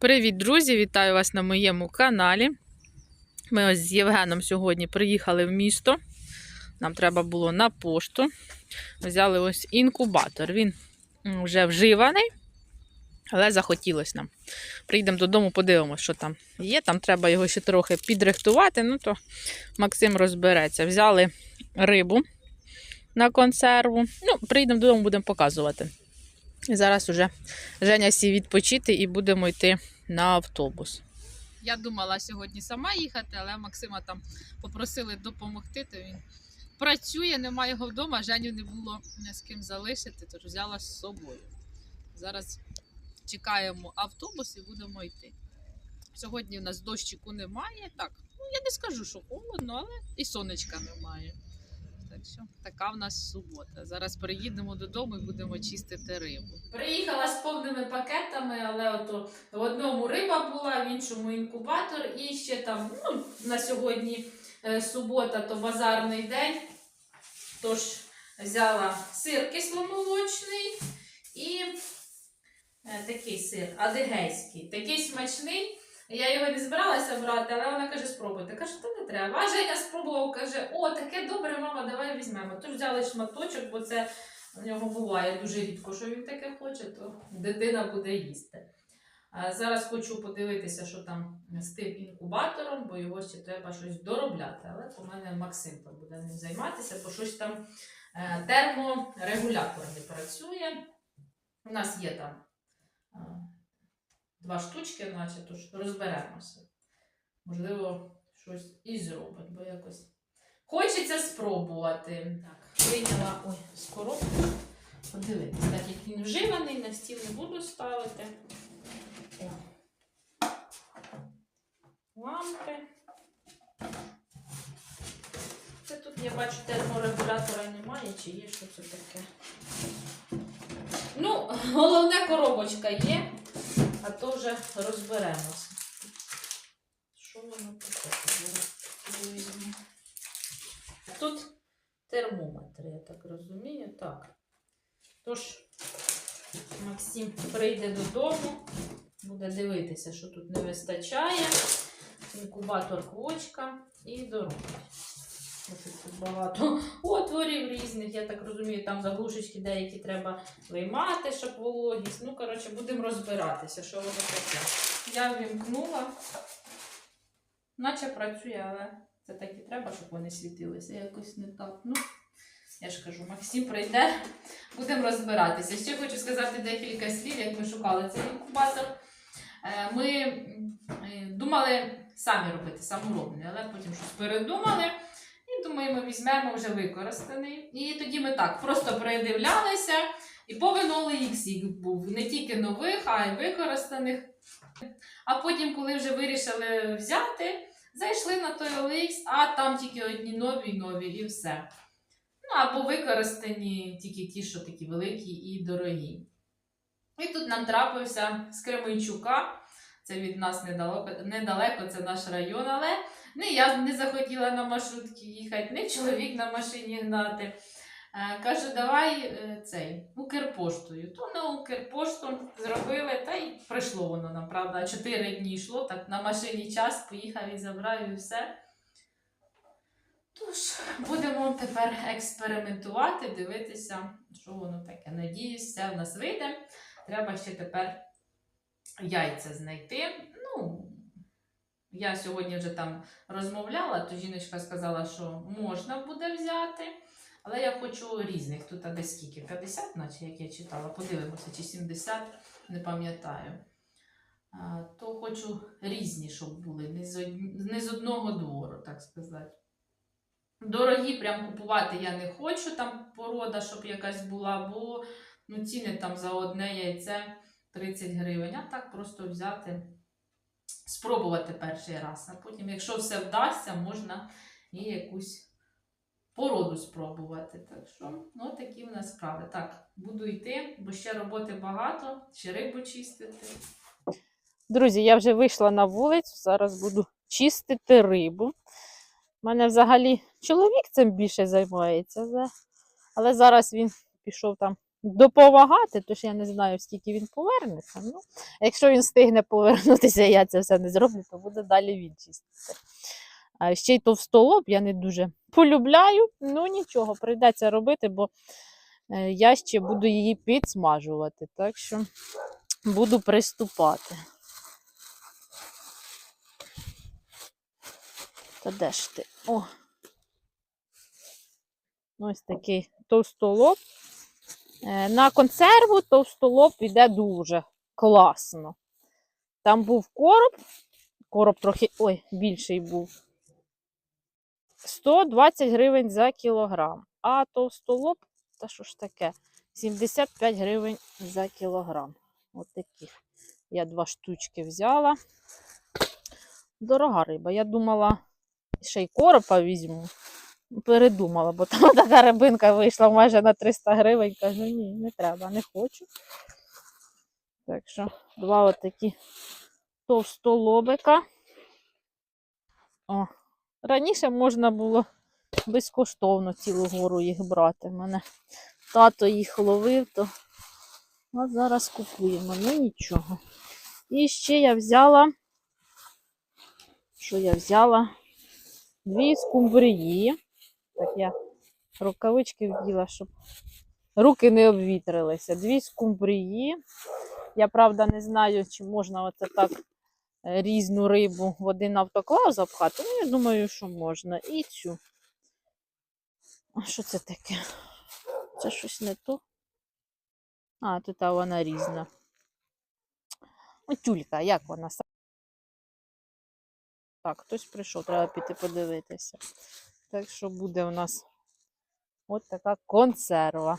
Привіт, друзі! Вітаю вас на моєму каналі. Ми ось з Євгеном сьогодні приїхали в місто. Нам треба було на пошту. Взяли ось інкубатор. Він вже вживаний, але захотілося нам. Приїдемо додому, подивимося, що там є. Там треба його ще трохи підрихтувати, ну то Максим розбереться. Взяли рибу на консерву. Ну, приїдемо додому, будемо показувати. І зараз уже Женя сів відпочити і будемо йти на автобус. Я думала сьогодні сама їхати, але Максима там попросили допомогти, то він працює, немає його вдома, Женю не було ні з ким залишити, тож взяла з собою. Зараз чекаємо автобус і будемо йти. Сьогодні у нас дощику немає. Так, ну я не скажу, що холодно, але і сонечка немає. Так що така в нас субота. Зараз приїдемо додому і будемо чистити рибу. Приїхала з повними пакетами, але ото в одному риба була, в іншому інкубатор, і ще там ну, на сьогодні е, субота, то базарний день. Тож взяла сир кисломолочний і е, такий сир адигейський, такий смачний. Я його не збиралася брати, але вона каже, спробуйте. Каже, то не треба. А Женя спробував, каже, о, таке добре, мама, давай візьмемо. Тож взяли шматочок, бо це у нього буває дуже рідко, що він таке хоче, то дитина буде їсти. А зараз хочу подивитися, що там з тим інкубатором, бо його ще треба щось доробляти. Але у мене Максим буде ним займатися, бо щось там е, терморегулятор не працює. У нас є там е, два штучки, наче, тож розберемося. Можливо, щось і зробить, бо якось хочеться спробувати. Так, вийняла ой, з коробки. Подивитись, так як він вживаний, на стіл не буду ставити. О. Лампи. Це тут я бачу терморегулятора немає, чи є що це таке. Ну, головне коробочка є, а то вже розберемося. Що воно таке? Візьму. Тут термометр, я так розумію. Так. Тож, Максим прийде додому, буде дивитися, що тут не вистачає. Інкубатор квочка і доробить. Тут багато отворів різних, я так розумію, там заглушечки деякі треба виймати, щоб вологість. Ну, коротше, будемо розбиратися, що воно таке. Я ввімкнула, наче працює, але це так і треба, щоб вони світилися. Якось не так. Ну, я ж кажу, Максим прийде, будемо розбиратися. Ще хочу сказати декілька слів, як ми шукали цей інкубатор. Е, Ми е, думали самі робити, саморобний, але потім щось передумали. І думаємо, візьмемо вже використаний. І тоді ми так просто придивлялися, і повен OLX їх був не тільки нових, а й використаних. А потім, коли вже вирішили взяти, зайшли на той OLX, а там тільки одні нові нові, і все. Ну, або використані тільки ті, що такі великі і дорогі. І тут нам трапився з Кременчука. Це від нас недалеко, недалеко це наш район, але не я не захотіла на маршрутки їхати, не чоловік на машині гнати. Е, Каже, давай е, цей Укрпоштою. То на Укрпошту зробили, та й прийшло воно нам, правда, чотири дні йшло, так на машині час, поїхав і забрав і все. Тож, будемо тепер експериментувати, дивитися, що воно таке. Надіюсь, все в нас вийде. Треба ще тепер яйця знайти. Ну, я сьогодні вже там розмовляла, то жіночка сказала, що можна буде взяти. Але я хочу різних. Тут а десь скільки? 50, наче як я читала. Подивимося, чи 70, не пам'ятаю. То хочу різні, щоб були, не з, од- не з одного двору, так сказати. Дорогі прям купувати я не хочу, там порода, щоб якась була, бо ну, ціни там за одне яйце 30 гривень. А так просто взяти, спробувати перший раз. А потім, якщо все вдасться, можна і якусь породу спробувати. Так що, ну такі в нас справи. Так, буду йти, бо ще роботи багато, ще рибу чистити. Друзі, я вже вийшла на вулицю, зараз буду чистити рибу. У мене взагалі чоловік цим більше займається, але зараз він пішов там допомагати, тож я не знаю, скільки він повернеться. Ну, якщо він встигне повернутися, я це все не зроблю, то буде далі він чистити. А ще й товстолоб я не дуже полюбляю, ну нічого, прийдеться робити, бо е, я ще буду її підсмажувати. Так що буду приступати. Та де ж ти? О. Ось такий товстолоб. Е, На консерву товстолоб іде дуже класно. Там був короб, короб трохи ой, більший був. 120 гривень за кілограм. А товстолоб, та що ж таке? 75 гривень за кілограм. От таких. Я два штучки взяла. Дорога риба. Я думала, ще й коропа візьму. Передумала, бо там така рибинка вийшла майже на 300 гривень. Кажу, ні, не треба, не хочу. Так що два отакі товстолобика. О, раніше можна було безкоштовно цілу гору їх брати. Мене тато їх ловив, то а зараз купуємо. Ну нічого. І ще я взяла, що я взяла? Дві скумбрії. Так я рукавички вділа, щоб руки не обвітрилися. Дві скумбрії. Я, правда, не знаю, чи можна оце так е, різну рибу в один автоклав запхати. Ну, я думаю, що можна. І цю. А що це таке? Це щось не то. А, тут вона різна. О, тюлька, як вона? Так, хтось прийшов, треба піти подивитися. Так що буде у нас от така консерва.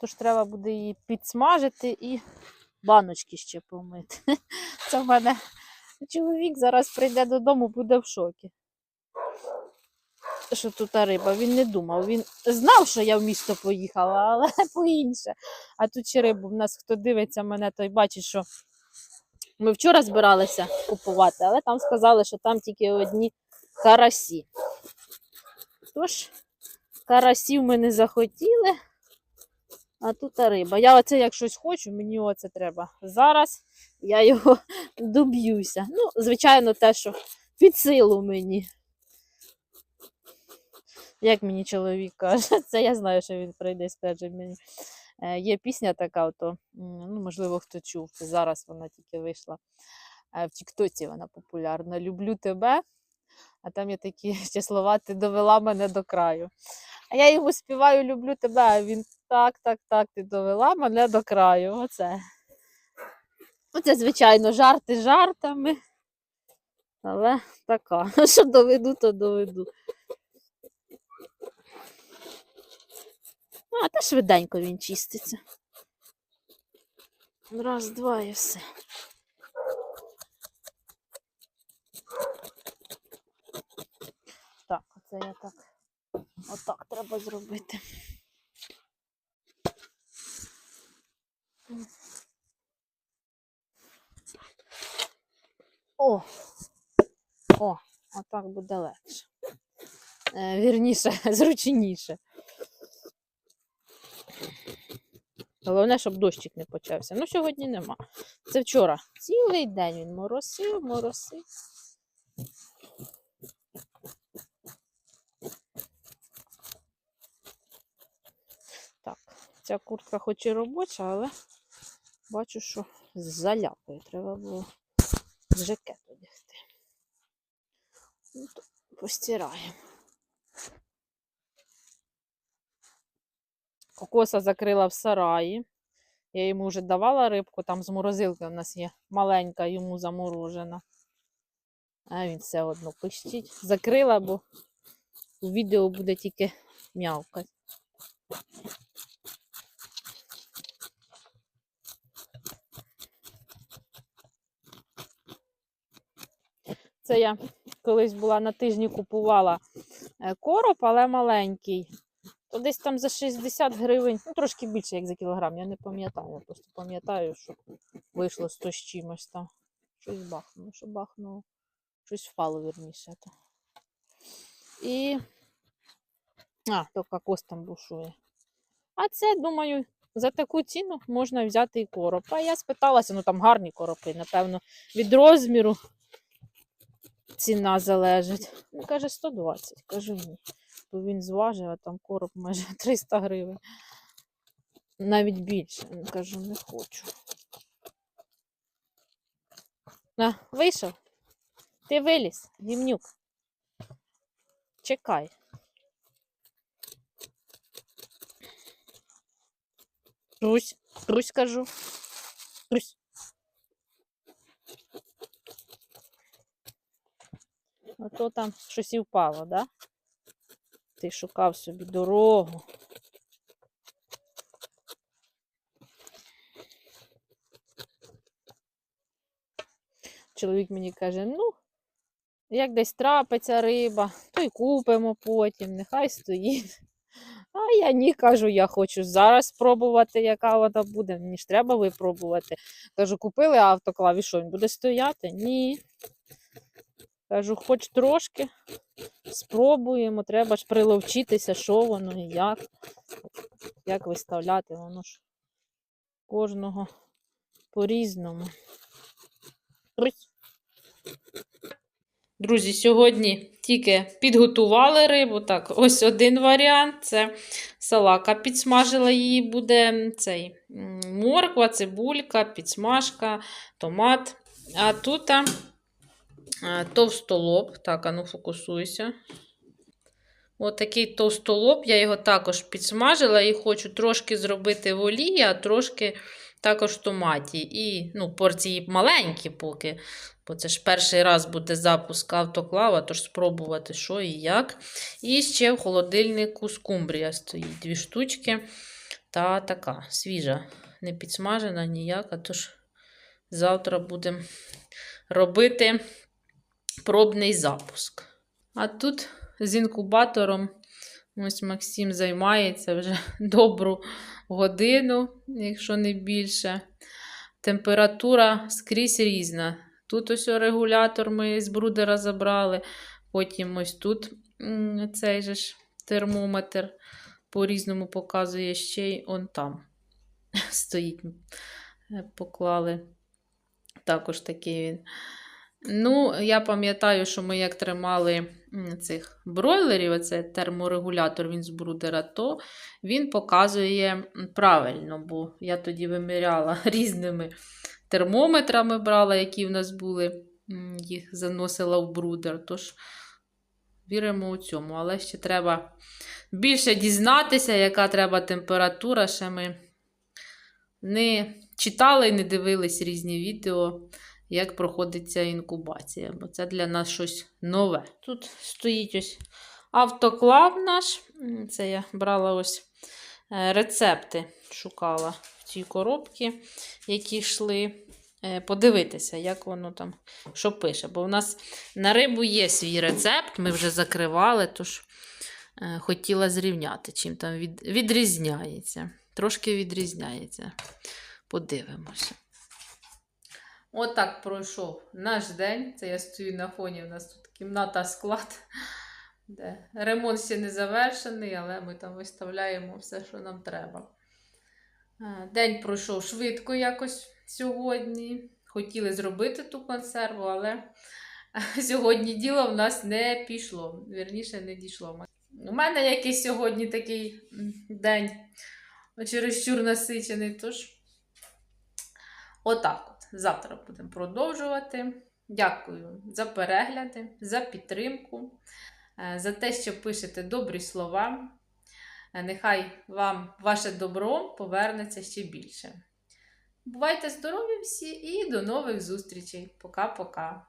Тож треба буде її підсмажити і баночки ще помити. Це в мене чоловік зараз прийде додому, буде в шокі. Що тут риба, він не думав. Він знав, що я в місто поїхала, але по-інше. А тут ще рибу. В нас хто дивиться мене, той бачить, що ми вчора збиралися купувати, але там сказали, що там тільки одні карасі. Тож, карасів ми не захотіли, а тут риба. Я оце як щось хочу, мені оце треба. Зараз я його доб'юся. Ну, звичайно, те, що під силу мені. Як мені чоловік каже, це я знаю, що він прийде і скаже мені. Е, Є пісня така, ото, м, ну, можливо, хто чув, зараз вона тільки вийшла. Е, В Тіктоці вона популярна. Люблю тебе. А там є такі ще слова, ти довела мене до краю. А я йому співаю, люблю тебе, а він так, так, так, ти довела мене до краю. Оце. Оце, звичайно, жарти жартами. Але така. Що доведу, то доведу. А, та швиденько він чиститься. Раз, два і все. Так, оце я так. Отак треба зробити. О! О, отак буде легше. Е, вірніше, зручніше. Головне, щоб дощик не почався. Ну, сьогодні нема. Це вчора. Цілий день він моросив, моросив. Так, ця куртка хоч і робоча, але бачу, що з заляпою. Треба було жакет одягти. Ну, постираємо. Кокоса закрила в сараї. Я йому вже давала рибку, там з морозилки у нас є маленька, йому заморожена. А він все одно пищить. Закрила, бо у відео буде тільки м'явкати. Це я колись була на тижні купувала е, короб, але маленький. То десь там за 60 гривень, ну трошки більше, як за кілограм, я не пам'ятаю. Я просто пам'ятаю, що вийшло 100 з чимось там. Щось бахнуло, що бахнуло. Щось впало вірніше. То. І. А, то кокос там бушує. А це, думаю, за таку ціну можна взяти і короб. А я спиталася, ну там гарні коропи, напевно, від розміру ціна залежить. Він каже 120. Кажу ні. Бо він зважив, а там короб майже 300 гривень. Навіть більше. Ну, Кажу, не хочу. На, вийшов. Ти виліз, гімнюк. Чекай. Русь, Русь кажу. Русь. А то там щось і впало, да? Ти шукав собі дорогу. Чоловік мені каже, ну, як десь трапиться риба, то й купимо потім, нехай стоїть. А я ні, кажу, я хочу зараз спробувати, яка вона буде. Мені ж треба випробувати. Кажу, купили автоклав, і що він буде стояти? Ні. Кажу, хоч трошки спробуємо, треба ж приловчитися, що воно і як. Як виставляти, воно ж кожного по-різному. Друзі, сьогодні тільки підготували рибу. Так, ось один варіант. Це салака підсмажила її, буде цей морква, цибулька, підсмажка, томат. А тут товстолоб. Так, а ну фокусуйся. Ось такий товстолоб, я його також підсмажила і хочу трошки зробити в олії, а трошки також в томаті. І ну, порції маленькі поки. Бо це ж перший раз буде запуск автоклава, тож спробувати, що і як. І ще в холодильнику скумбрія стоїть. Дві штучки. Та така свіжа, не підсмажена ніяка. Тож завтра будемо робити пробний запуск. А тут з інкубатором ось Максим займається вже добру годину, якщо не більше. Температура скрізь різна. Тут ось регулятор ми з брудера забрали. Потім ось тут цей же ж термометр по-різному показує ще й он там стоїть. Е, Поклали. Також такий він. Ну, я пам'ятаю, що ми як тримали цих бройлерів, оце терморегулятор він з брудера, то він показує правильно, бо я тоді виміряла різними термометрами брала, які в нас були, їх заносила в брудер. Тож віримо у цьому. Але ще треба більше дізнатися, яка треба температура. Ще ми не читали і не дивились різні відео, як проходиться інкубація, бо це для нас щось нове. Тут стоїть ось автоклав наш. Це я брала ось е, рецепти, шукала в цій коробці, які йшли. Е, Подивитися, як воно там що пише. Бо у нас на рибу є свій рецепт, ми вже закривали, тож е, хотіла зрівняти, чим там від, відрізняється. Трошки відрізняється. Подивимося. Отак пройшов наш день. Це я стою на фоні. У нас тут кімната склад, де ремонт ще не завершений, але ми там виставляємо все, що нам треба. Е, День пройшов швидко якось сьогодні. Хотіли зробити ту консерву, але сьогодні діло в нас не пішло. Вірніше, не дійшло. У мене якийсь сьогодні такий день чересчур насичений. Тож, отак от. Завтра будемо продовжувати. Дякую за перегляди, за підтримку, е, за те, що пишете добрі слова. Е, Нехай вам ваше добро повернеться ще більше. Бувайте здорові всі і до нових зустрічей. Пока-пока.